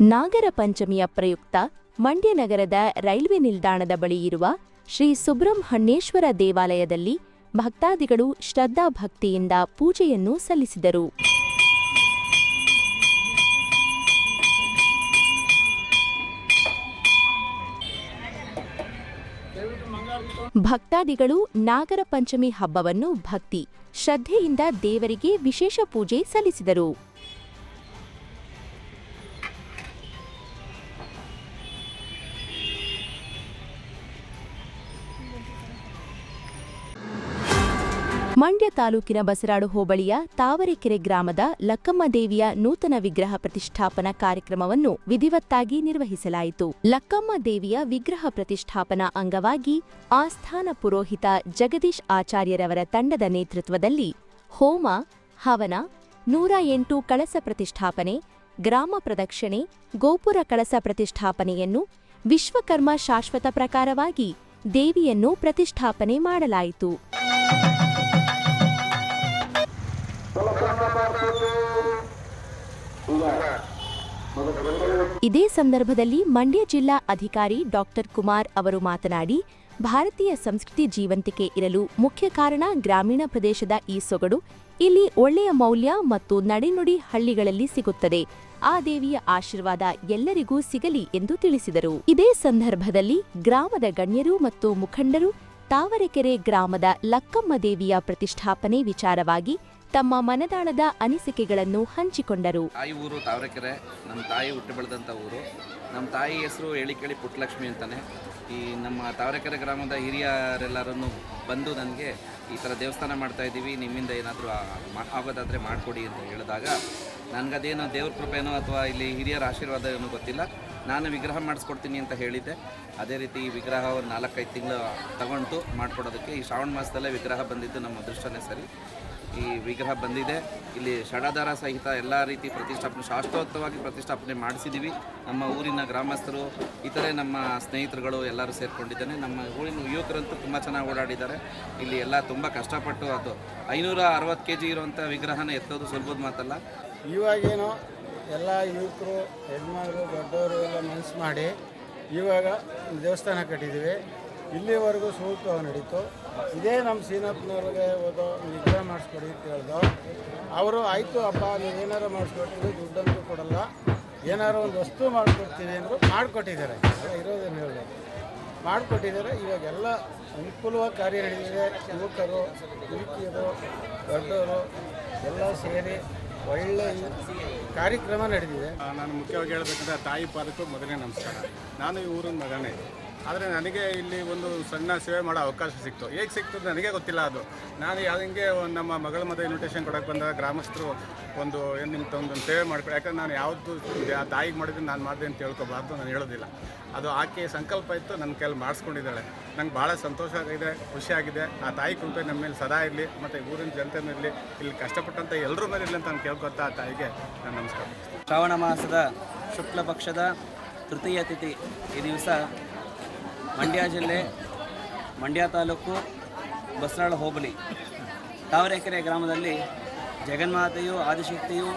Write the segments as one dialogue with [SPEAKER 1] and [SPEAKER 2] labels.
[SPEAKER 1] ನಾಗರ ಪಂಚಮಿಯ ಪ್ರಯುಕ್ತ ಮಂಡ್ಯ ನಗರದ ರೈಲ್ವೆ ನಿಲ್ದಾಣದ ಬಳಿ ಇರುವ ಶ್ರೀ ಸುಬ್ರಹ್ಮಣ್ಯೇಶ್ವರ ದೇವಾಲಯದಲ್ಲಿ ಭಕ್ತಾದಿಗಳು ಶ್ರದ್ಧಾಭಕ್ತಿಯಿಂದ ಪೂಜೆಯನ್ನು ಸಲ್ಲಿಸಿದರು. ಭಕ್ತಾದಿಗಳು ನಾಗರ ಪಂಚಮಿ ಹಬ್ಬವನ್ನು ಭಕ್ತಿ, ಶ್ರದ್ಧೆಯಿಂದ ದೇವರಿಗೆ ವಿಶೇಷ ಪೂಜೆ ಸಲ್ಲಿಸಿದರು. ಮಂಡ್ಯ ತಾಲೂಕಿನ ಬಸರಾಡು ಹೋಬಳಿಯ ತಾವರೆಕೆರೆ ಗ್ರಾಮದ ಲಕ್ಕಮ್ಮ ದೇವಿಯ ನೂತನ ವಿಗ್ರಹ ಪ್ರತಿಷ್ಠಾಪನಾ ಕಾರ್ಯಕ್ರಮವನ್ನು ವಿಧಿವತ್ತಾಗಿ ನಿರ್ವಹಿಸಲಾಯಿತು. ಲಕ್ಕಮ್ಮ ದೇವಿಯ ವಿಗ್ರಹ ಪ್ರತಿಷ್ಠಾಪನಾ ಅಂಗವಾಗಿ ಆಸ್ಥಾನ ಪುರೋಹಿತ ಜಗದೀಶ್ ಆಚಾರ್ಯರವರ ತಂಡದ ನೇತೃತ್ವದಲ್ಲಿ ಹೋಮ, ಹವನ, ನೂರ ಎಂಟು ಕಳಸ ಪ್ರತಿಷ್ಠಾಪನೆ, ಗ್ರಾಮ ಪ್ರದಕ್ಷಿಣೆ, ಗೋಪುರ ಕಳಸ ಪ್ರತಿಷ್ಠಾಪನೆಯನ್ನು ವಿಶ್ವಕರ್ಮ ಶಾಶ್ವತ ಪ್ರಕಾರವಾಗಿ ದೇವಿಯನ್ನು ಪ್ರತಿಷ್ಠಾಪನೆ ಮಾಡಲಾಯಿತು. ಇದೇ ಸಂದರ್ಭದಲ್ಲಿ ಮಂಡ್ಯ ಜಿಲ್ಲಾ ಅಧಿಕಾರಿ ಡಾಕ್ಟರ್ ಕುಮಾರ್ ಅವರು ಮಾತನಾಡಿ, ಭಾರತೀಯ ಸಂಸ್ಕೃತಿ ಜೀವಂತಿಕೆ ಇರಲು ಮುಖ್ಯ ಕಾರಣ ಗ್ರಾಮೀಣ ಪ್ರದೇಶದ ಈ ಸೊಗಡು. ಇಲ್ಲಿ ಒಳ್ಳೆಯ ಮೌಲ್ಯ ಮತ್ತು ನಡೆನುಡಿ ಹಳ್ಳಿಗಳಲ್ಲಿ ಸಿಗುತ್ತದೆ. ಆ ದೇವಿಯ ಆಶೀರ್ವಾದ ಎಲ್ಲರಿಗೂ ಸಿಗಲಿ ಎಂದು ತಿಳಿಸಿದರು. ಇದೇ ಸಂದರ್ಭದಲ್ಲಿ ಗ್ರಾಮದ ಗಣ್ಯರು ಮತ್ತು ಮುಖಂಡರು ತಾವರೆಕೆರೆ ಗ್ರಾಮದ ಲಕ್ಕಮ್ಮ ದೇವಿಯ ಪ್ರತಿಷ್ಠಾಪನೆ ವಿಚಾರವಾಗಿ ತಮ್ಮ ಮನದಾಳದ ಅನಿಸಿಕೆಗಳನ್ನು ಹಂಚಿಕೊಂಡರು.
[SPEAKER 2] ತಾಯಿ ಊರು ತಾವರೆಕೆರೆ, ನಮ್ಮ ತಾಯಿ ಹುಟ್ಟು ಬೆಳೆದಂಥ ಊರು. ನಮ್ಮ ತಾಯಿ ಹೆಸರು ಹೇಳಿ ಕೇಳಿ ಪುಟ್ಟಲಕ್ಷ್ಮಿ ಅಂತಾನೆ. ಈ ನಮ್ಮ ತಾವರೆಕೆರೆ ಗ್ರಾಮದ ಹಿರಿಯರೆಲ್ಲರನ್ನು ಬಂದು ನನಗೆ ಈ ಥರ ದೇವಸ್ಥಾನ ಮಾಡ್ತಾ ಇದ್ದೀವಿ, ನಿಮ್ಮಿಂದ ಏನಾದರೂ ಆಗೋದಾದರೆ ಮಾಡಿಕೊಡಿ ಅಂತ ಹೇಳಿದಾಗ ನನಗದೇನೋ ದೇವ್ರ ಕೃಪೆನೋ ಅಥವಾ ಇಲ್ಲಿ ಹಿರಿಯರ ಆಶೀರ್ವಾದ ಏನೋ ಗೊತ್ತಿಲ್ಲ. ನಾನು ವಿಗ್ರಹ ಮಾಡಿಸ್ಕೊಡ್ತೀನಿ ಅಂತ ಹೇಳಿದ್ದೆ. ಅದೇ ರೀತಿ ಈ ವಿಗ್ರಹ ಒಂದು ನಾಲ್ಕೈದು ತಿಂಗಳು ತಗೊಂಡು ಮಾಡಿಕೊಡೋದಕ್ಕೆ ಈ ಶ್ರಾವಣ ಮಾಸದಲ್ಲೇ ವಿಗ್ರಹ ಬಂದಿದ್ದು ನಮ್ಮ ಅದೃಷ್ಟನೇ ಸರಿ. ಈ ವಿಗ್ರಹ ಬಂದಿದೆ. ಇಲ್ಲಿ ಷಡಾಧಾರ ಸಹಿತ ಎಲ್ಲ ರೀತಿ ಪ್ರತಿಷ್ಠಾಪನೆ ಶಾಶ್ವತವಾಗಿ ಪ್ರತಿಷ್ಠಾಪನೆ ಮಾಡಿಸಿದ್ದೀವಿ ನಮ್ಮ ಊರಿನ ಗ್ರಾಮಸ್ಥರು, ಇತರೆ ನಮ್ಮ ಸ್ನೇಹಿತರುಗಳು ಎಲ್ಲರೂ ಸೇರಿಕೊಂಡಿದ್ದೇನೆ. ನಮ್ಮ ಊರಿನ ಯುವಕರಂತೂ ತುಂಬ ಚೆನ್ನಾಗಿ ಓಡಾಡಿದ್ದಾರೆ. ಇಲ್ಲಿ ಎಲ್ಲ ತುಂಬ ಕಷ್ಟಪಟ್ಟು ಅದು ಐನೂರ ಅರವತ್ತು ಕೆ ಜಿ ಇರುವಂಥ ವಿಗ್ರಹನ ಎತ್ತೋದು ಸುಲಭದ ಮಾತಲ್ಲ.
[SPEAKER 3] ಇವಾಗೇನೋ ಎಲ್ಲ ಯುವಕರು ಹೆಣ್ಮಗಳು ದೊಡ್ಡವರು ಎಲ್ಲ ಮನಸ್ಸು ಮಾಡಿ ಇವಾಗ ದೇವಸ್ಥಾನ ಕಟ್ಟಿದ್ದೀವಿ. ಇಲ್ಲಿವರೆಗೂ ಸೂಕ್ತ ನಡೀತು. ಇದೇ ನಮ್ಮ ಸೀನಪ್ಪನವ್ರಿಗೆ ಓದೋ ನಿದ್ರೆ ಮಾಡಿಸ್ಕೊಡಿ ಅಂತ ಹೇಳ್ದು. ಅವರು, ಆಯಿತು ಅಪ್ಪ ನೀವೇನಾರು ಮಾಡಿಸ್ಕೊಡ್ತೀವಿ ದುಡ್ಡಂತೂ ಕೊಡಲ್ಲ. ಏನಾರು ಒಂದು ವಸ್ತು ಮಾಡಿಕೊಡ್ತೀವಿ ಅಂದರು ಮಾಡಿಕೊಟ್ಟಿದ್ದಾರೆ. ಇರೋದೇನು ಹೇಳಿದೆ. ಮಾಡಿಕೊಟ್ಟಿದ್ದಾರೆ. ಇವಾಗೆಲ್ಲ ಅನುಕೂಲವಾಗಿ ಕಾರ್ಯ ನಡೆದಿದೆ ಯುವಕರು, ಯುವಕಿಯರು, ದೊಡ್ಡವರು ಎಲ್ಲ ಸೇರಿ ಒಳ್ಳೆ ಕಾರ್ಯಕ್ರಮ ನಡೆದಿದೆ
[SPEAKER 4] ನಾನು ಮುಖ್ಯವಾಗಿ ಹೇಳಬೇಕಂದ್ರೆ ತಾಯಿ ಪಾದಕ್ಕೂ ಮೊದಲನೇ ನಮಸ್ಕಾರ. ನಾನು ಈ ಊರಿನ ಮಗನೇ. ಆದರೆ ನನಗೆ ಇಲ್ಲಿ ಒಂದು ಸಣ್ಣ ಸೇವೆ ಮಾಡೋ ಅವಕಾಶ ಸಿಕ್ತು. ಹೇಗೆ ಸಿಕ್ತು ನನಗೆ ಗೊತ್ತಿಲ್ಲ ಅದು. ನಾನು ಒಂದು ನಮ್ಮ ಮಗಳ ಮದುವೆ ಇನ್ವಿಟೇಷನ್ ಕೊಡೋಕೆ ಬಂದಾಗ ಗ್ರಾಮಸ್ಥರು ಒಂದು ಏನು ನಿಮ್ಮ ಒಂದು ಸೇವೆ ಮಾಡ್ಕೊಡಿ. ಯಾಕಂದ್ರೆ ನಾನು ಯಾವುದು ಆ ತಾಯಿಗೆ ಮಾಡಿದ್ರೆ ನಾನು ಮಾಡಿದೆ ಅಂತ ಹೇಳ್ಕೊಬಾರ್ದು ನಾನು ಹೇಳೋದಿಲ್ಲ. ಅದು ಆಕೆ ಸಂಕಲ್ಪ ಇತ್ತು ನನ್ನ ಕೈಯಲ್ಲಿ ಮಾಡಿಸ್ಕೊಂಡಿದ್ದಾಳೆ. ನಂಗೆ ಭಾಳ ಸಂತೋಷ ಆಗಿದೆ ಖುಷಿಯಾಗಿದೆ ಆ ತಾಯಿ ಕೃಪೆ ನಮ್ಮ ಮೇಲೆ ಸದಾ ಇರಲಿ, ಮತ್ತು ಊರಿನ ಜನತೆ ಮೇಲೆ ಇಲ್ಲಿ ಕಷ್ಟಪಟ್ಟಂಥ ಎಲ್ಲರ ಮೇಲೆ ಇರಲಿ ಅಂತ ನಾನು ಕೇಳ್ಕೊತಾ ಆ ತಾಯಿಗೆ ನಾನು ನಮಸ್ಕಾರ.
[SPEAKER 5] ಶ್ರಾವಣ ಮಾಸದ ಶುಕ್ಲ ಪಕ್ಷದ ತೃತೀಯ ತಿಥಿ ಈ ದಿವಸ ಮಂಡ್ಯ ಜಿಲ್ಲೆ, ಮಂಡ್ಯ ತಾಲೂಕು ಬಸರಾಳ ಹೋಬಳಿ. ತಾವರೆಕೆರೆ ಗ್ರಾಮದಲ್ಲಿ ಜಗನ್ಮಾತೆಯು, ಆದಿಶಕ್ತಿಯು,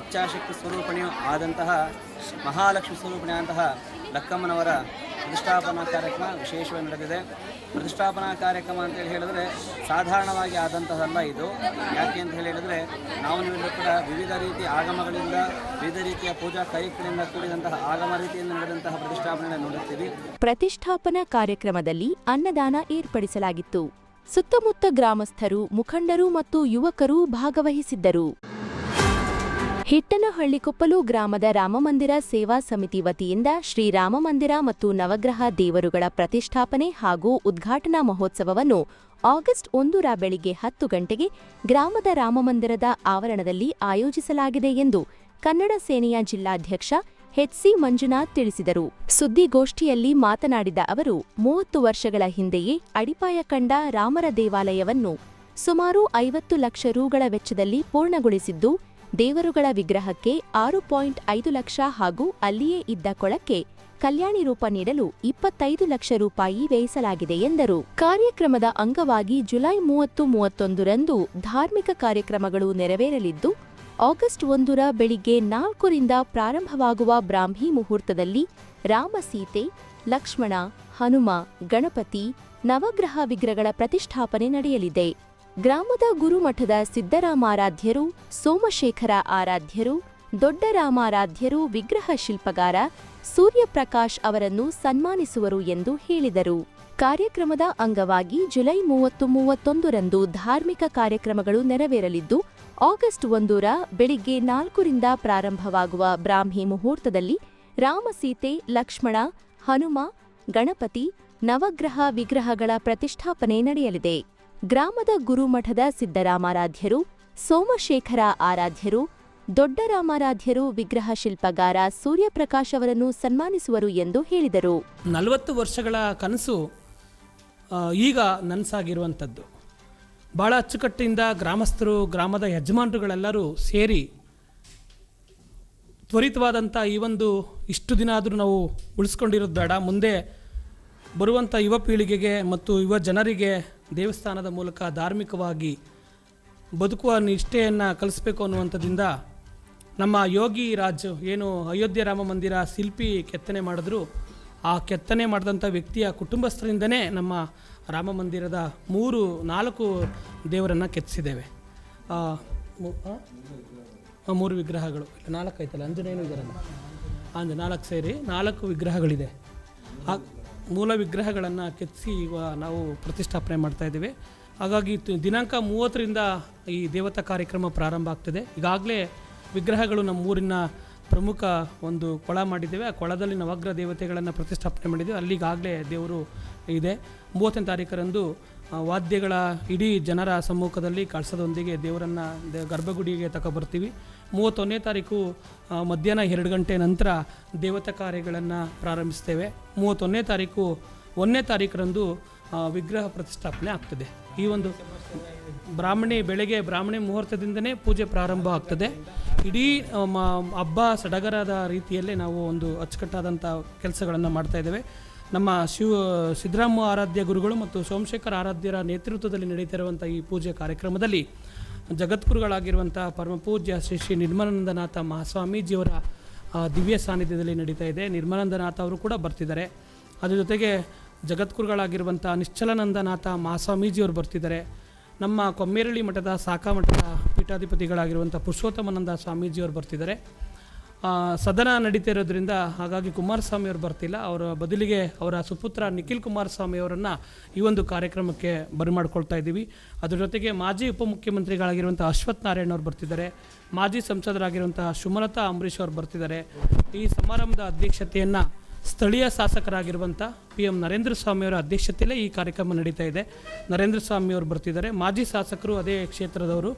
[SPEAKER 5] ಇಚ್ಛಾಶಕ್ತಿ ಸ್ವರೂಪಣೆಯೂ ಆದಂತಹ ಮಹಾಲಕ್ಷ್ಮಿ ಸ್ವರೂಪಣೆಯಾದಂತಹ ಲಕ್ಕಮ್ಮನವರ ಪ್ರತಿಷ್ಠಾಪನಾ ಕಾರ್ಯಕ್ರಮ ವಿಶೇಷವಾಗಿ ನಡೆದಿದೆ. ಪ್ರತಿಷ್ಠಾಪನಾ ಕಾರ್ಯಕ್ರಮ ಅಂತೇಳಿ ಹೇಳಿದ್ರೆ ಸಾಧಾರಣವಾಗಿ ಆದಂತಹದಲ್ಲ ಇದು. ಯಾಕೆ ಅಂತ ಹೇಳಿ ಹೇಳಿದ್ರೆ ನಾವು ನೀವು ಕೂಡ ವಿವಿಧ ರೀತಿಯ ಆಗಮಗಳಿಂದ, ವಿವಿಧ ರೀತಿಯ ಪೂಜಾ ಕೈಗಳಿಂದ ಕೂಡಿದಂತಹ ಆಗಮ ರೀತಿಯಿಂದ ನಡೆದಂತಹ ಪ್ರತಿಷ್ಠಾಪನೆ ನೋಡುತ್ತೀವಿ
[SPEAKER 1] ಪ್ರತಿಷ್ಠಾಪನಾ ಕಾರ್ಯಕ್ರಮದಲ್ಲಿ ಅನ್ನದಾನ ಏರ್ಪಡಿಸಲಾಗಿತ್ತು. ಸುತ್ತಮುತ್ತ ಗ್ರಾಮಸ್ಥರು, ಮುಖಂಡರು ಮತ್ತು ಯುವಕರು ಭಾಗವಹಿಸಿದ್ದರು. ಹಿಟ್ಟನಹಳ್ಳಿಕೊಪ್ಪಲು ಗ್ರಾಮದ ರಾಮಮಂದಿರ ಸೇವಾ ಸಮಿತಿ ವತಿಯಿಂದ ಶ್ರೀ ರಾಮಮಂದಿರ ಮತ್ತು ನವಗ್ರಹ ದೇವರುಗಳ ಪ್ರತಿಷ್ಠಾಪನೆ ಹಾಗೂ ಉದ್ಘಾಟನಾ ಮಹೋತ್ಸವವನ್ನು ಆಗಸ್ಟ್ ಒಂದರ ಬೆಳಿಗ್ಗೆ ಹತ್ತು ಗಂಟೆಗೆ ಗ್ರಾಮದ ರಾಮಮಂದಿರದ ಆವರಣದಲ್ಲಿ ಆಯೋಜಿಸಲಾಗಿದೆ ಎಂದು ಕನ್ನಡ ಸೇನೆಯ ಜಿಲ್ಲಾಧ್ಯಕ್ಷ ಎಚ್ಸಿ ಮಂಜುನಾಥ್ ತಿಳಿಸಿದರು. ಸುದ್ದಿಗೋಷ್ಠಿಯಲ್ಲಿ ಮಾತನಾಡಿದ ಅವರು, ಮೂವತ್ತು ವರ್ಷಗಳ ಹಿಂದೆಯೇ ಅಡಿಪಾಯ ಕಂಡ ರಾಮರ ದೇವಾಲಯವನ್ನು ಸುಮಾರು ಐವತ್ತು ಲಕ್ಷ ರೂಗಳ ವೆಚ್ಚದಲ್ಲಿ ಪೂರ್ಣಗೊಳಿಸಿದ್ದು ದೇವರುಗಳ ವಿಗ್ರಹಕ್ಕೆ ಆರು ಪಾಯಿಂಟ್ ಐದು ಲಕ್ಷ ಹಾಗೂ ಅಲ್ಲಿಯೇ ಇದ್ದ ಕೊಳಕ್ಕೆ ಕಲ್ಯಾಣಿ ರೂಪ ನೀಡಲು ಇಪ್ಪತ್ತೈದು ಲಕ್ಷ ರೂಪಾಯಿ ವ್ಯಯಿಸಲಾಗಿದೆ ಎಂದರು. ಕಾರ್ಯಕ್ರಮದ ಅಂಗವಾಗಿ ಜುಲೈ ಮೂವತ್ತು ಮೂವತ್ತೊಂದರಂದು ಧಾರ್ಮಿಕ ಕಾರ್ಯಕ್ರಮಗಳು ನೆರವೇರಲಿದ್ದು, ಆಗಸ್ಟ್ ಒಂದರ ಬೆಳಿಗ್ಗೆ ನಾಲ್ಕರಿಂದ ಪ್ರಾರಂಭವಾಗುವ ಬ್ರಾಹ್ಮಿ ಮುಹೂರ್ತದಲ್ಲಿ ರಾಮ ಸೀತೆ, ಲಕ್ಷ್ಮಣ, ಹನುಮ, ಗಣಪತಿ, ನವಗ್ರಹ ವಿಗ್ರಹಗಳ ಪ್ರತಿಷ್ಠಾಪನೆ ನಡೆಯಲಿದೆ. ಗ್ರಾಮದ ಗುರುಮಠದ ಸಿದ್ದರಾಮಾರಾಧ್ಯರು, ಸೋಮಶೇಖರ ಆರಾಧ್ಯರು, ದೊಡ್ಡರಾಮಾರಾಧ್ಯರು, ವಿಗ್ರಹ ಶಿಲ್ಪಗಾರ ಸೂರ್ಯಪ್ರಕಾಶ್ ಅವರನ್ನು ಸನ್ಮಾನಿಸುವರು ಎಂದು ಹೇಳಿದರು. ಕಾರ್ಯಕ್ರಮದ ಅಂಗವಾಗಿ ಜುಲೈ ಮೂವತ್ತು ಮೂವತ್ತೊಂದರಂದು ಧಾರ್ಮಿಕ ಕಾರ್ಯಕ್ರಮಗಳು ನೆರವೇರಲಿದ್ದು, ಆಗಸ್ಟ್ ಒಂದರ ಬೆಳಿಗ್ಗೆ ನಾಲ್ಕರಿಂದ ಪ್ರಾರಂಭವಾಗುವ ಬ್ರಾಹ್ಮಿ ಮುಹೂರ್ತದಲ್ಲಿ ರಾಮಸೀತೆ ಲಕ್ಷ್ಮಣ, ಹನುಮ, ಗಣಪತಿ, ನವಗ್ರಹ ವಿಗ್ರಹಗಳ ಪ್ರತಿಷ್ಠಾಪನೆ ನಡೆಯಲಿದೆ. ಗ್ರಾಮದ ಗುರುಮಠದ ಸಿದ್ದರಾಮಾರಾಧ್ಯರು, ಸೋಮಶೇಖರ ಆರಾಧ್ಯರು, ದೊಡ್ಡರಾಮಾರಾಧ್ಯರು ವಿಗ್ರಹ ಶಿಲ್ಪಗಾರ ಸೂರ್ಯಪ್ರಕಾಶ್ ಅವರನ್ನು ಸನ್ಮಾನಿಸುವರು ಎಂದು ಹೇಳಿದರು.
[SPEAKER 6] ನಲವತ್ತು ವರ್ಷಗಳ ಕನಸು ಈಗ ನನಸಾಗಿರುವಂಥದ್ದು. ಭಾಳ ಅಚ್ಚುಕಟ್ಟಿನಿಂದ ಗ್ರಾಮಸ್ಥರು, ಗ್ರಾಮದ ಯಜಮಾನರುಗಳೆಲ್ಲರೂ ಸೇರಿ ತ್ವರಿತವಾದಂಥ ಈ ಒಂದು ಇಷ್ಟು ದಿನ ಆದರೂ ನಾವು ಉಳಿಸ್ಕೊಂಡಿರೋದು ಬೇಡ. ಮುಂದೆ ಬರುವಂಥ ಯುವ ಪೀಳಿಗೆಗೆ ಮತ್ತು ಯುವ ಜನರಿಗೆ ದೇವಸ್ಥಾನದ ಮೂಲಕ ಧಾರ್ಮಿಕವಾಗಿ ಬದುಕುವ ನಿಷ್ಠೆಯನ್ನು ಕಲಿಸ್ಬೇಕು ಅನ್ನುವಂಥದ್ದಿಂದ ನಮ್ಮ ಯೋಗಿ ರಾಜ್ ಏನು ಅಯೋಧ್ಯೆ ರಾಮ ಮಂದಿರ ಶಿಲ್ಪಿ ಕೆತ್ತನೆ ಮಾಡಿದ್ರು. ಆ ಕೆತ್ತನೆ ಮಾಡಿದಂಥ ವ್ಯಕ್ತಿಯ ಕುಟುಂಬಸ್ಥರಿಂದನೇ ನಮ್ಮ ರಾಮ ಮಂದಿರದ ಮೂರು, ನಾಲ್ಕು ದೇವರನ್ನು ಕೆತ್ತಿಸಿದ್ದೇವೆ. ಮೂರು ವಿಗ್ರಹಗಳು. ನಾಲ್ಕು ಐತಲ್ಲ ಅಂಜನೇಯನು ಇದರಲ್ಲ ಅಂಜ, ನಾಲ್ಕು ಸೇರಿ ನಾಲ್ಕು ವಿಗ್ರಹಗಳಿದೆ. ಮೂಲ ವಿಗ್ರಹಗಳನ್ನು ಕೆತ್ತಿಸಿ ನಾವು ಪ್ರತಿಷ್ಠಾಪನೆ ಮಾಡ್ತಾ ಇದ್ದೇವೆ. ಹಾಗಾಗಿ ದಿನಾಂಕ ಮೂವತ್ತರಿಂದ ಈ ದೇವತಾ ಕಾರ್ಯಕ್ರಮ ಪ್ರಾರಂಭ ಆಗ್ತದೆ. ಈಗಾಗಲೇ ವಿಗ್ರಹಗಳು ನಮ್ಮ ಊರಿನ ಪ್ರಮುಖ ಒಂದು ಕೊಳ ಮಾಡಿದ್ದೇವೆ. ಆ ಕೊಳದಲ್ಲಿ ನವಗ್ರಹ ದೇವತೆಗಳನ್ನು ಪ್ರತಿಷ್ಠಾಪನೆ ಮಾಡಿದ್ದೇವೆ. ಅಲ್ಲಿಗಾಗಲೇ ದೇವರು ಇದೆ. ಮೂವತ್ತನೇ ತಾರೀಕರಂದು ವಾದ್ಯಗಳ ಇಡೀ ಜನರ ಸಮ್ಮುಖದಲ್ಲಿ ಕಳಸದೊಂದಿಗೆ ದೇವರನ್ನು ಗರ್ಭಗುಡಿಗೆ ತಗೊಬರ್ತೀವಿ ಮೂವತ್ತೊಂದನೇ ತಾರೀಕು ಮಧ್ಯಾಹ್ನ ಎರಡು ಗಂಟೆ ನಂತರ ದೇವತಾ ಕಾರ್ಯಗಳನ್ನು ಪ್ರಾರಂಭಿಸ್ತೇವೆ. ಮೂವತ್ತೊಂದನೇ ತಾರೀಕು ಒಂದನೇ ತಾರೀಕರಂದು ವಿಗ್ರಹ ಪ್ರತಿಷ್ಠಾಪನೆ ಆಗ್ತದೆ. ಈ ಒಂದು ಬ್ರಾಹ್ಮಣಿ ಬೆಳಗ್ಗೆ, ಬ್ರಾಹ್ಮಣಿ ಮುಹೂರ್ತದಿಂದನೇ ಪೂಜೆ ಪ್ರಾರಂಭ ಆಗ್ತದೆ. ಇಡೀ ಹಬ್ಬ ಸಡಗರದ ರೀತಿಯಲ್ಲೇ ನಾವು ಒಂದು ಅಚ್ಚುಕಟ್ಟಾದಂಥ ಕೆಲಸಗಳನ್ನು ಮಾಡ್ತಾ ಇದ್ದೇವೆ. ನಮ್ಮ ಶಿವ ಸಿದ್ದರಾಮ ಆರಾಧ್ಯ ಗುರುಗಳು ಮತ್ತು ಸೋಮಶೇಖರ್ ಆರಾಧ್ಯರ ನೇತೃತ್ವದಲ್ಲಿ ನಡೀತಿರುವಂಥ ಈ ಪೂಜೆ ಕಾರ್ಯಕ್ರಮದಲ್ಲಿ ಜಗದ್ಗುರುಗಳಾಗಿರುವಂಥ ಪರಮಪೂಜ್ಯ ಶ್ರೀ ಶ್ರೀ ನಿರ್ಮಲಾನಂದನಾಥ ಮಹಾಸ್ವಾಮೀಜಿಯವರ ದಿವ್ಯ ಸಾನ್ನಿಧ್ಯದಲ್ಲಿ ನಡೀತಾ ಇದೆ. ನಿರ್ಮಲಾನಂದನಾಥ ಅವರು ಕೂಡ ಬರ್ತಿದ್ದಾರೆ. ಅದ್ರ ಜೊತೆಗೆ ಜಗದ್ಗುರುಗಳಾಗಿರುವಂಥ ನಿಶ್ಚಲಾನಂದನಾಥ ಮಹಾಸ್ವಾಮೀಜಿಯವರು ಬರ್ತಿದ್ದಾರೆ. ನಮ್ಮ ಕೊಮ್ಮೇರಳ್ಳಿ ಮಠದ, ಸಾಕಾ ಮಠದ ಪೀಠಾಧಿಪತಿಗಳಾಗಿರುವಂಥ ಪುರುಷೋತ್ತಮಾನಂದ ಸ್ವಾಮೀಜಿಯವರು ಬರ್ತಿದ್ದಾರೆ. ಸದನ ನಡೀತಾ ಇರೋದ್ರಿಂದ ಹಾಗಾಗಿ ಕುಮಾರಸ್ವಾಮಿ ಅವರು ಬರ್ತಿಲ್ಲ. ಅವರ ಬದಲಿಗೆ ಅವರ ಸುಪುತ್ರ ನಿಖಿಲ್ ಕುಮಾರಸ್ವಾಮಿ ಅವರನ್ನು ಈ ಒಂದು ಕಾರ್ಯಕ್ರಮಕ್ಕೆ ಬರಮಾಡ್ಕೊಳ್ತಾ ಇದ್ದೀವಿ. ಅದ್ರ ಜೊತೆಗೆ ಮಾಜಿ ಉಪಮುಖ್ಯಮಂತ್ರಿಗಳಾಗಿರುವಂಥ ಅಶ್ವಥ್ ನಾರಾಯಣ್ ಅವರು ಬರ್ತಿದ್ದಾರೆ. ಮಾಜಿ ಸಂಸದರಾಗಿರುವಂಥ ಸುಮಲತಾ ಅಂಬರೀಷ್ ಅವರು ಬರ್ತಿದ್ದಾರೆ. ಈ ಸಮಾರಂಭದ ಅಧ್ಯಕ್ಷತೆಯನ್ನು ಸ್ಥಳೀಯ ಶಾಸಕರಾಗಿರುವಂಥ ಪಿ ಎಂ ನರೇಂದ್ರ ಸ್ವಾಮಿಯವರ ಅಧ್ಯಕ್ಷತೆಯಲ್ಲೇ ಈ ಕಾರ್ಯಕ್ರಮ ನಡೀತಾ ಇದೆ. ನರೇಂದ್ರ ಸ್ವಾಮಿಯವರು ಬರ್ತಿದ್ದಾರೆ. ಮಾಜಿ ಶಾಸಕರು ಅದೇ ಕ್ಷೇತ್ರದವರು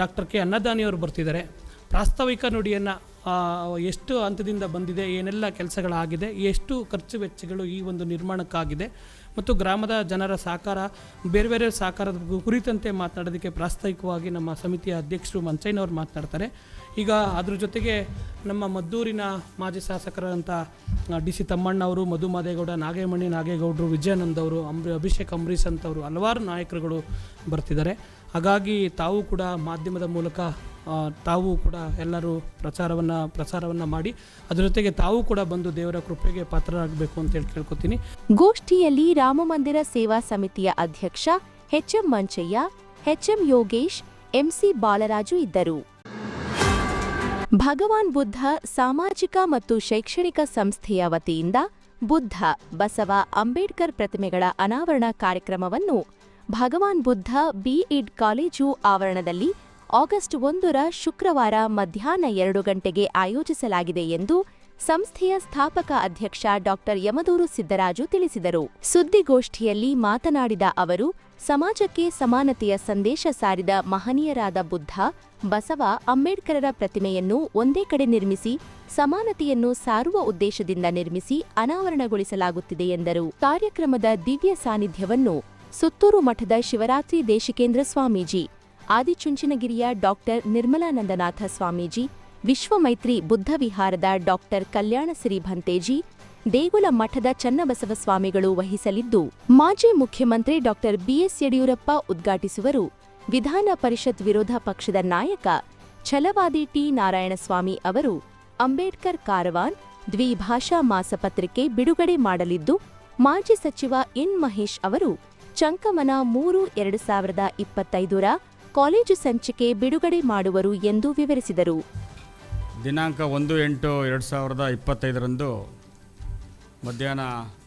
[SPEAKER 6] ಡಾಕ್ಟರ್ ಕೆ ಅನ್ನದಾನಿಯವರು ಬರ್ತಿದ್ದಾರೆ. ಪ್ರಾಸ್ತಾವಿಕ ನುಡಿಯನ್ನು ಎಷ್ಟು ಹಂತದಿಂದ ಬಂದಿದೆ, ಏನೆಲ್ಲ ಕೆಲಸಗಳಾಗಿದೆ, ಎಷ್ಟು ಖರ್ಚು ವೆಚ್ಚಗಳು ಈ ಒಂದು ನಿರ್ಮಾಣಕ್ಕಾಗಿದೆ, ಮತ್ತು ಗ್ರಾಮದ ಜನರ ಸಹಕಾರ, ಬೇರೆ ಬೇರೆ ಸಹಕಾರದ ಕುರಿತಂತೆ ಮಾತನಾಡೋದಕ್ಕೆ ಪ್ರಾಸ್ತಾವಿಕವಾಗಿ ನಮ್ಮ ಸಮಿತಿಯ ಅಧ್ಯಕ್ಷರು ಮಂಚಯ್ಯನವರು ಮಾತನಾಡ್ತಾರೆ ಈಗ ಅದ್ರ ಜೊತೆಗೆ ನಮ್ಮ ಮದ್ದೂರಿನ ಮಾಜಿ ಶಾಸಕರಂಥ ಡಿ ಸಿ ತಮ್ಮಣ್ಣ ಅವರು, ಮಧು ಮಾದೇಗೌಡ, ನಾಗೇಮಣಿ ನಾಗೇಗೌಡರು, ವಿಜಯಾನಂದ್ ಅವರು, ಅಂಬ್ರಿ, ಅಭಿಷೇಕ್ ಅಂಬರೀಷ್ ಅಂತವರು ಹಲವಾರು ನಾಯಕರುಗಳು ಬರ್ತಿದ್ದಾರೆ. ಹಾಗಾಗಿ ತಾವು ಕೂಡ ಮಾಧ್ಯಮದ ಮೂಲಕ ತಾವು ಕೂಡ ಎಲ್ಲರೂ ಪ್ರಚಾರವನ್ನು, ಪ್ರಸಾರವನ್ನು ಮಾಡಿ, ಅದರ ಜೊತೆಗೆ ತಾವು ಕೂಡ ಬಂದು ದೇವರ ಕೃಪೆಗೆ ಪಾತ್ರರಾಗಬೇಕು ಅಂತ ಹೇಳಿ ಕೇಳ್ಕೊತೀನಿ.
[SPEAKER 1] ಗೋಷ್ಠಿಯಲ್ಲಿ ರಾಮಮಂದಿರ ಸೇವಾ ಸಮಿತಿಯ ಅಧ್ಯಕ್ಷ H M Manchaiah, HM Yogesh, MC Balaraju ಇದ್ದರು. ಭಗವಾನ್ ಬುದ್ಧ ಸಾಮಾಜಿಕ ಮತ್ತು ಶೈಕ್ಷಣಿಕ ಸಂಸ್ಥೆಯ ವತಿಯಿಂದ ಬುದ್ಧ ಬಸವ ಅಂಬೇಡ್ಕರ್ ಪ್ರತಿಮೆಗಳ ಅನಾವರಣ ಕಾರ್ಯಕ್ರಮವನ್ನು Bhagwan Buddha B Ed college ಆವರಣದಲ್ಲಿ ಆಗಸ್ಟ್ ಒಂದರ ಶುಕ್ರವಾರ ಮಧ್ಯಾಹ್ನ ಎರಡು ಗಂಟೆಗೆ ಆಯೋಜಿಸಲಾಗಿದೆ ಎಂದು ಸಂಸ್ಥೆಯ ಸ್ಥಾಪಕ ಅಧ್ಯಕ್ಷ ಡಾಕ್ಟರ್ ಯಮದೂರು ಸಿದ್ದರಾಜು ತಿಳಿಸಿದರು. ಸುದ್ದಿಗೋಷ್ಠಿಯಲ್ಲಿ ಮಾತನಾಡಿದ ಅವರು, ಸಮಾಜಕ್ಕೆ ಸಮಾನತೆಯ ಸಂದೇಶ ಸಾರಿದ ಮಹನೀಯರಾದ ಬುದ್ಧ, ಬಸವ ಅಂಬೇಡ್ಕರರ ಪ್ರತಿಮೆಯನ್ನು ಒಂದೇ ಕಡೆ ನಿರ್ಮಿಸಿ, ಸಮಾನತೆಯನ್ನು ಸಾರುವ ಉದ್ದೇಶದಿಂದ ನಿರ್ಮಿಸಿ ಅನಾವರಣಗೊಳಿಸಲಾಗುತ್ತಿದೆ ಎಂದರು. ಕಾರ್ಯಕ್ರಮದ ದಿವ್ಯ ಸಾನ್ನಿಧ್ಯವನ್ನು ಸುತ್ತೂರು ಮಠದ ಶಿವರಾತ್ರಿ ದೇಶಿಕೇಂದ್ರ ಸ್ವಾಮೀಜಿ, ಆದಿಚುಂಚನಗಿರಿಯ ಡಾಕ್ಟರ್ ನಿರ್ಮಲಾನಂದನಾಥ ಸ್ವಾಮೀಜಿ, ವಿಶ್ವಮೈತ್ರಿ ಬುದ್ಧ ವಿಹಾರದ ಡಾಕ್ಟರ್ ಕಲ್ಯಾಣಸಿರಿ ಭಂತೇಜಿ ದೇಗುಲ ಮಠದ ಚನ್ನಬಸವ ಸ್ವಾಮಿಗಳು ವಹಿಸಲಿದ್ದು, ಮಾಜಿ ಮುಖ್ಯಮಂತ್ರಿ ಡಾಕ್ಟರ್ ಬಿಎಸ್ ಯಡಿಯೂರಪ್ಪ ಉದ್ಘಾಟಿಸುವರು. ವಿಧಾನ ಪರಿಷತ್ ವಿರೋಧ ಪಕ್ಷದ ನಾಯಕ ಛಲವಾದಿ ಟಿ ನಾರಾಯಣಸ್ವಾಮಿ ಅವರು ಅಂಬೇಡ್ಕರ್ ಕಾರವಾನ್ ದ್ವಿಭಾಷಾ ಮಾಸಪತ್ರಿಕೆ ಬಿಡುಗಡೆ ಮಾಡಲಿದ್ದು, ಮಾಜಿ ಸಚಿವ ಎನ್ ಮಹೇಶ್ ಅವರು ಚಂಕಮನ ಮೂರು ಎರಡು ಸಾವಿರದ ಇಪ್ಪತ್ತೈದರ ಕಾಲೇಜು ಸಂಚಿಕೆ ಬಿಡುಗಡೆ ಮಾಡುವರು ಎಂದು ವಿವರಿಸಿದರು.
[SPEAKER 7] ದಿನಾಂಕ ಒಂದು ಎಂಟು ಎರಡು ಸಾವಿರದ ಇಪ್ಪತ್ತೈದರಂದು ಮಧ್ಯಾಹ್ನ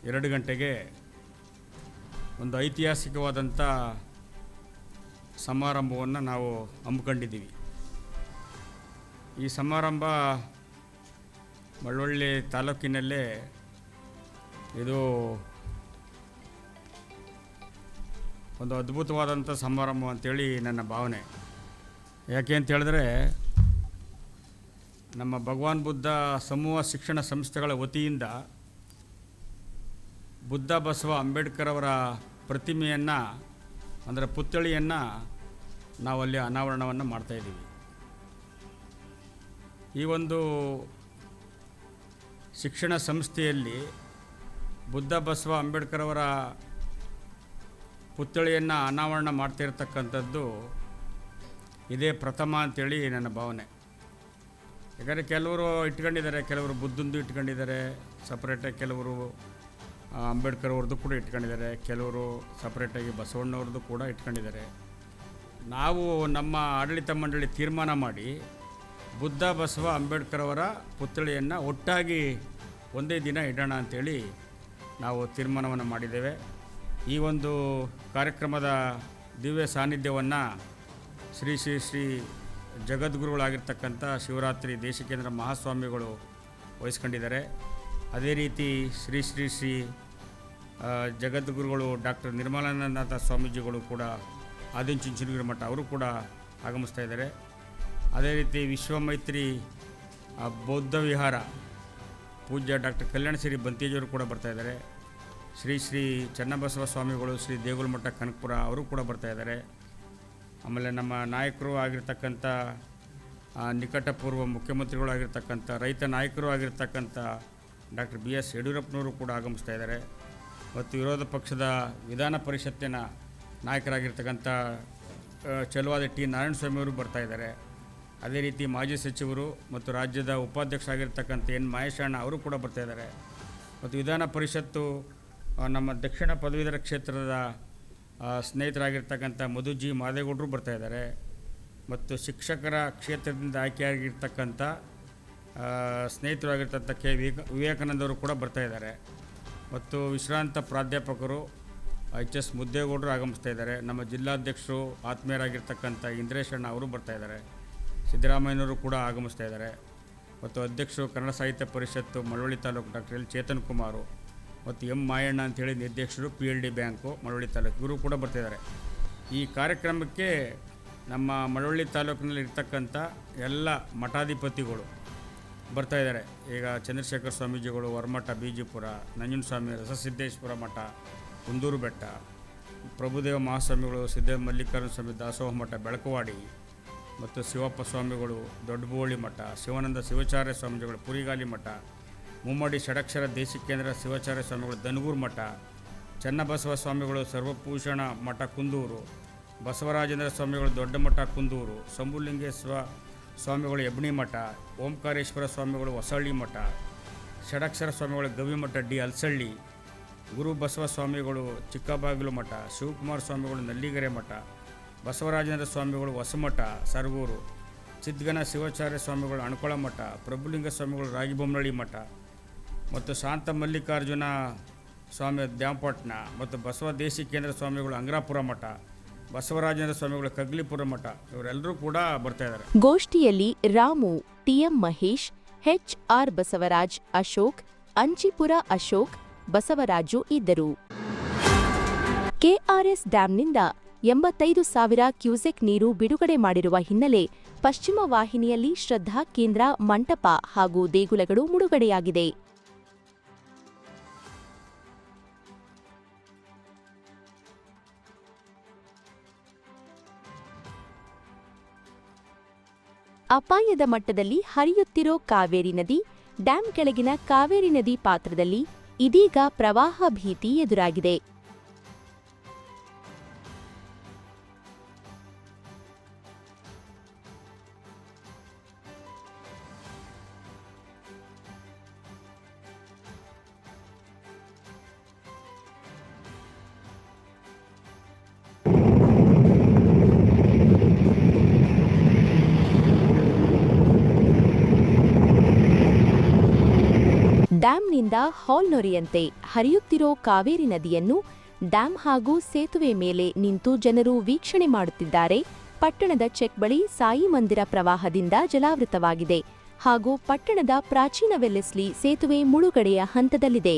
[SPEAKER 7] ಎರಡು ಗಂಟೆಗೆ ಒಂದು ಐತಿಹಾಸಿಕವಾದಂಥ ಸಮಾರಂಭವನ್ನು ನಾವು ಹಮ್ಮಿಕೊಂಡಿದ್ದೀವಿ. ಈ ಸಮಾರಂಭ ಮಳವಳ್ಳಿ ತಾಲೂಕಿನಲ್ಲೇ ಇದು ಒಂದು ಅದ್ಭುತವಾದಂಥ ಸಮಾರಂಭ ಅಂತೇಳಿ ನನ್ನ ಭಾವನೆ. ಯಾಕೆ ಅಂತ ಹೇಳಿದ್ರೆ, ನಮ್ಮ ಭಗವಾನ್ ಬುದ್ಧ ಸಮೂಹ ಶಿಕ್ಷಣ ಸಂಸ್ಥೆಗಳ ವತಿಯಿಂದ ಬುದ್ಧ ಬಸವ ಅಂಬೇಡ್ಕರ್ ಅವರ ಪ್ರತಿಮೆಯನ್ನು, ಅಂದರೆ ಪುತ್ಥಳಿಯನ್ನು ನಾವಲ್ಲಿ ಅನಾವರಣವನ್ನು ಮಾಡ್ತಾಯಿದ್ದೀವಿ ಈ ಒಂದು ಶಿಕ್ಷಣ ಸಂಸ್ಥೆಯಲ್ಲಿ ಬುದ್ಧ ಬಸವ ಅಂಬೇಡ್ಕರ್ ಅವರ ಪುತ್ಥಳಿಯನ್ನು ಅನಾವರಣ ಮಾಡ್ತಿರ್ತಕ್ಕಂಥದ್ದು ಇದೇ ಪ್ರಥಮ ಅಂತೇಳಿ ನನ್ನ ಭಾವನೆ. ಯಾಕಂದರೆ ಕೆಲವರು ಇಟ್ಕೊಂಡಿದ್ದಾರೆ, ಕೆಲವರು ಬುದ್ಧಂದು ಇಟ್ಕೊಂಡಿದ್ದಾರೆ ಸಪ್ರೇಟಾಗಿ ಕೆಲವರು ಅಂಬೇಡ್ಕರ್ ಅವ್ರದ್ದು ಕೂಡ ಇಟ್ಕೊಂಡಿದ್ದಾರೆ, ಕೆಲವರು ಸಪ್ರೇಟಾಗಿ ಬಸವಣ್ಣವ್ರದ್ದು ಕೂಡ ಇಟ್ಕೊಂಡಿದ್ದಾರೆ. ನಾವು ನಮ್ಮ ಆಡಳಿತ ಮಂಡಳಿ ತೀರ್ಮಾನ ಮಾಡಿ ಬುದ್ಧ, ಬಸವ, ಅಂಬೇಡ್ಕರ್ ಅವರ ಪುತ್ಥಳಿಯನ್ನು ಒಟ್ಟಾಗಿ ಒಂದೇ ದಿನ ಇಡೋಣ ಅಂಥೇಳಿ ನಾವು ತೀರ್ಮಾನವನ್ನು ಮಾಡಿದ್ದೇವೆ. ಈ ಒಂದು ಕಾರ್ಯಕ್ರಮದ ದಿವ್ಯ ಸಾನ್ನಿಧ್ಯವನ್ನು ಶ್ರೀ ಶ್ರೀ ಶ್ರೀ ಜಗದ್ಗುರುಗಳಾಗಿರ್ತಕ್ಕಂಥ ಶಿವರಾತ್ರಿ ದೇಶಕೇಂದ್ರ ಮಹಾಸ್ವಾಮಿಗಳು ವಹಿಸ್ಕೊಂಡಿದ್ದಾರೆ. ಅದೇ ರೀತಿ ಶ್ರೀ ಶ್ರೀ ಶ್ರೀ ಜಗದ್ಗುರುಗಳು ಡಾಕ್ಟರ್ ನಿರ್ಮಲಾನಂದನಾಥ ಸ್ವಾಮೀಜಿಗಳು ಕೂಡ ಆದಿಚುಂಚನಗಿರಿ ಮಠ ಅವರು ಕೂಡ ಆಗಮಿಸ್ತಾ ಇದ್ದಾರೆ. ಅದೇ ರೀತಿ ವಿಶ್ವಮೈತ್ರಿ ಬೌದ್ಧ ವಿಹಾರ ಪೂಜ್ಯ ಡಾಕ್ಟರ್ ಕಲ್ಯಾಣ ಸಿರಿ ಬಂತೇಜಿಯವರು ಕೂಡ ಬರ್ತಾ ಇದ್ದಾರೆ. ಶ್ರೀ ಶ್ರೀ ಚನ್ನಬಸವ ಸ್ವಾಮಿಗಳು ಶ್ರೀ ದೇಗುಲಮಠ ಕನಕಪುರ ಅವರು ಕೂಡ ಬರ್ತಾ ಇದ್ದಾರೆ. ಆಮೇಲೆ ನಮ್ಮ ನಾಯಕರು ಆಗಿರ್ತಕ್ಕಂಥ ನಿಕಟಪೂರ್ವ ಮುಖ್ಯಮಂತ್ರಿಗಳು ಆಗಿರ್ತಕ್ಕಂಥ, ರೈತ ನಾಯಕರು ಆಗಿರ್ತಕ್ಕಂಥ ಡಾಕ್ಟರ್ ಬಿ ಎಸ್ ಯಡಿಯೂರಪ್ಪನವರು ಕೂಡ ಆಗಮಿಸ್ತಾ ಇದ್ದಾರೆ. ಮತ್ತು ವಿರೋಧ ಪಕ್ಷದ ವಿಧಾನ ಪರಿಷತ್ತಿನ ನಾಯಕರಾಗಿರ್ತಕ್ಕಂಥ ಚೆಲುವಾದ ಟಿ. ನಾರಾಯಣಸ್ವಾಮಿಯವರು ಬರ್ತಾ ಇದ್ದಾರೆ. ಅದೇ ರೀತಿ ಮಾಜಿ ಸಚಿವರು ಮತ್ತು ರಾಜ್ಯದ ಉಪಾಧ್ಯಕ್ಷ ಆಗಿರ್ತಕ್ಕಂಥ ಎನ್. ಮಹೇಶಣ್ಣ ಅವರು ಕೂಡ ಬರ್ತಾ ಇದ್ದಾರೆ. ಮತ್ತು ವಿಧಾನ ಪರಿಷತ್ತು ನಮ್ಮ ದಕ್ಷಿಣ ಪದವೀಧರ ಕ್ಷೇತ್ರದ ಸ್ನೇಹಿತರಾಗಿರ್ತಕ್ಕಂಥ ಮಧುಜಿ ಮಾದೇಗೌಡರು ಬರ್ತಾ ಇದ್ದಾರೆ. ಮತ್ತು ಶಿಕ್ಷಕರ ಕ್ಷೇತ್ರದಿಂದ ಆಯ್ಕೆಯಾಗಿರ್ತಕ್ಕಂಥ ಸ್ನೇಹಿತರಾಗಿರ್ತಕ್ಕಂಥ ಕೆ ವಿವೇಕ ವಿವೇಕಾನಂದವರು ಕೂಡ ಬರ್ತಾ ಇದ್ದಾರೆ. ಮತ್ತು ವಿಶ್ರಾಂತ ಪ್ರಾಧ್ಯಾಪಕರು ಎಚ್ ಎಸ್ ಮುದ್ದೇಗೌಡರು ಆಗಮಿಸ್ತಾ ಇದ್ದಾರೆ. ನಮ್ಮ ಜಿಲ್ಲಾಧ್ಯಕ್ಷರು, ಆತ್ಮೀಯರಾಗಿರ್ತಕ್ಕಂಥ ಇಂದ್ರೇಶಣ್ಣ ಅವರು ಬರ್ತಾ ಇದ್ದಾರೆ. ಸಿದ್ದರಾಮಯ್ಯನವರು ಕೂಡ ಆಗಮಿಸ್ತಾ ಇದ್ದಾರೆ. ಮತ್ತು ಅಧ್ಯಕ್ಷರು Kannada Sahitya Parishat, Malavalli taluk doctor L. Chetan Kumar. ಮತ್ತು ಎಂ ಮಾಯಣ್ಣ ಅಂತೇಳಿ ನಿರ್ದೇಶಕರು P L D bank, Malavalli taluk, ಇವರು ಕೂಡ ಬರ್ತಿದ್ದಾರೆ. ಈ ಕಾರ್ಯಕ್ರಮಕ್ಕೆ ನಮ್ಮ ಮಳವಳ್ಳಿ ತಾಲೂಕಿನಲ್ಲಿ ಇರ್ತಕ್ಕಂಥ ಎಲ್ಲ ಮಠಾಧಿಪತಿಗಳು ಬರ್ತಾಯಿದ್ದಾರೆ ಈಗ ಚಂದ್ರಶೇಖರ ಸ್ವಾಮೀಜಿಗಳು ಹೊರಮಠ ಬೀಜಿಪುರ, ನಂಜನಸ್ವಾಮಿ, ರಸಸಿದ್ದೇಶ್ವರ ಮಠ, ಕುಂದೂರು ಬೆಟ್ಟ, ಪ್ರಭುದೇವ ಮಹಾಸ್ವಾಮಿಗಳು ಸಿದ್ದೇವ ಮಲ್ಲಿಕಾರ್ಜುನ ಸ್ವಾಮಿ, ದಾಸೋಹ ಮಠ, ಬೆಳಕವಾಡಿ ಮತ್ತು ಶಿವಪ್ಪ ಸ್ವಾಮಿಗಳು, ದೊಡ್ಡಬೋಳಿ ಮಠ, ಶಿವಾನಂದ ಶಿವಾಚಾರ್ಯ ಸ್ವಾಮೀಜಿಗಳು ಪುರಿಗಾಲಿ ಮಠ ಮುಮ್ಮಡಿ ಷಡಕ್ಷರ ದೇಶಿಕೇಂದ್ರ ಶಿವಾಚಾರ್ಯ ಸ್ವಾಮಿಗಳು ದನಗೂರು ಮಠ, ಚನ್ನಬಸವ ಸ್ವಾಮಿಗಳು ಸರ್ವಭೂಷಣ ಮಠ ಕುಂದೂರು, ಬಸವರಾಜೇಂದ್ರ ಸ್ವಾಮಿಗಳು ದೊಡ್ಡ ಮಠ ಕುಂದೂರು ಶಂಭುಲಿಂಗೇಶ್ವರ ಸ್ವಾಮಿಗಳು ಎಬ್ಣಿ ಮಠ, ಓಂಕಾರೇಶ್ವರ ಸ್ವಾಮಿಗಳು ಹೊಸಳ್ಳಿ ಮಠ, ಷಡಕ್ಷರ ಸ್ವಾಮಿಗಳು ಗವಿಮಠ ಡಿ ಅಲ್ಸಳ್ಳಿ, ಗುರು ಬಸವ ಸ್ವಾಮಿಗಳು ಚಿಕ್ಕಬಾಗಿಲು ಮಠ, ಶಿವಕುಮಾರ ಸ್ವಾಮಿಗಳು ನಲ್ಲಿಗೆರೆ ಮಠ, ಬಸವರಾಜೇಂದ್ರ ಸ್ವಾಮಿಗಳು ಹೊಸಮಠ, ಸರಗೂರು, ಚಿದ್ಗನ ಶಿವಾಚಾರ್ಯ ಸ್ವಾಮಿಗಳು ಅಣಕೊಳ ಮಠ, ಪ್ರಭುಲಿಂಗ ಸ್ವಾಮಿಗಳು ರಾಗಿಬೊಮ್ಮನಳ್ಳಿ ಮಠ ಮತ್ತು ಶಾಂತ ಮಲ್ಲಿಕಾರ್ಜುನ ಸ್ವಾಮಿ ದ್ಯಾಂಪಟ್ನ ಮತ್ತು ಬಸವ ದೇಶಿ ಕೇಂದ್ರ ಸ್ವಾಮಿಗಳು ಅಂಗ್ರಾಪುರ ಮಠ, ಬಸವರಾಜೇಂದ್ರ ಸ್ವಾಮಿಗಳು ಕಗ್ಲಿಪುರ ಮಠ, ಇವರೆಲ್ಲರೂ ಕೂಡ ಬರ್ತಾ ಇದ್ದಾರೆ.
[SPEAKER 1] ಗೋಷ್ಠಿಯಲ್ಲಿ Ramu TM Mahesh, H R Basavaraj Ashok, Anchipura Ashok, Basavaraju ಇದ್ದರು. ಕೆಆರ್ಎಸ್ ಡ್ಯಾಂನಿಂದ ಎಂಬತ್ತೈದು ಸಾವಿರ ಕ್ಯೂಸೆಕ್ ನೀರು ಬಿಡುಗಡೆ ಮಾಡಿರುವ ಹಿನ್ನೆಲೆ ಪಶ್ಚಿಮ ವಾಹಿನಿಯಲ್ಲಿ ಶ್ರದ್ಧಾ ಕೇಂದ್ರ, ಮಂಟಪ ಹಾಗೂ ದೇಗುಲಗಳು ಮುಳುಗಡೆಯಾಗಿದೆ ಅಪಾಯದ ಮಟ್ಟದಲ್ಲಿ ಹರಿಯುತ್ತಿರೋ ಕಾವೇರಿ ನದಿ ಡ್ಯಾಂ ಕೆಳಗಿನ ಕಾವೇರಿ ನದಿ ಪಾತ್ರದಲ್ಲಿ ಇದೀಗ ಪ್ರವಾಹ ಭೀತಿ ಎದುರಾಗಿದೆ. ನೀರಿನಿಂದ ಹಾಲ್ನೊರೆಯಂತೆ ಹರಿಯುತ್ತಿರೋ ಕಾವೇರಿ ನದಿಯನ್ನು ಡ್ಯಾಂ ಹಾಗೂ ಸೇತುವೆ ಮೇಲೆ ನಿಂತು ಜನರು ವೀಕ್ಷಣೆ ಮಾಡುತ್ತಿದ್ದಾರೆ. ಪಟ್ಟಣದ ಚೆಕ್ ಬಳಿ ಸಾಯಿ ಮಂದಿರ ಪ್ರವಾಹದಿಂದ ಜಲಾವೃತವಾಗಿದೆ ಹಾಗೂ ಪಟ್ಟಣದ ಪ್ರಾಚೀನ ವೆಲ್ಲೆಸ್ಲಿ ಸೇತುವೆ ಮುಳುಗಡೆಯ ಹಂತದಲ್ಲಿದೆ.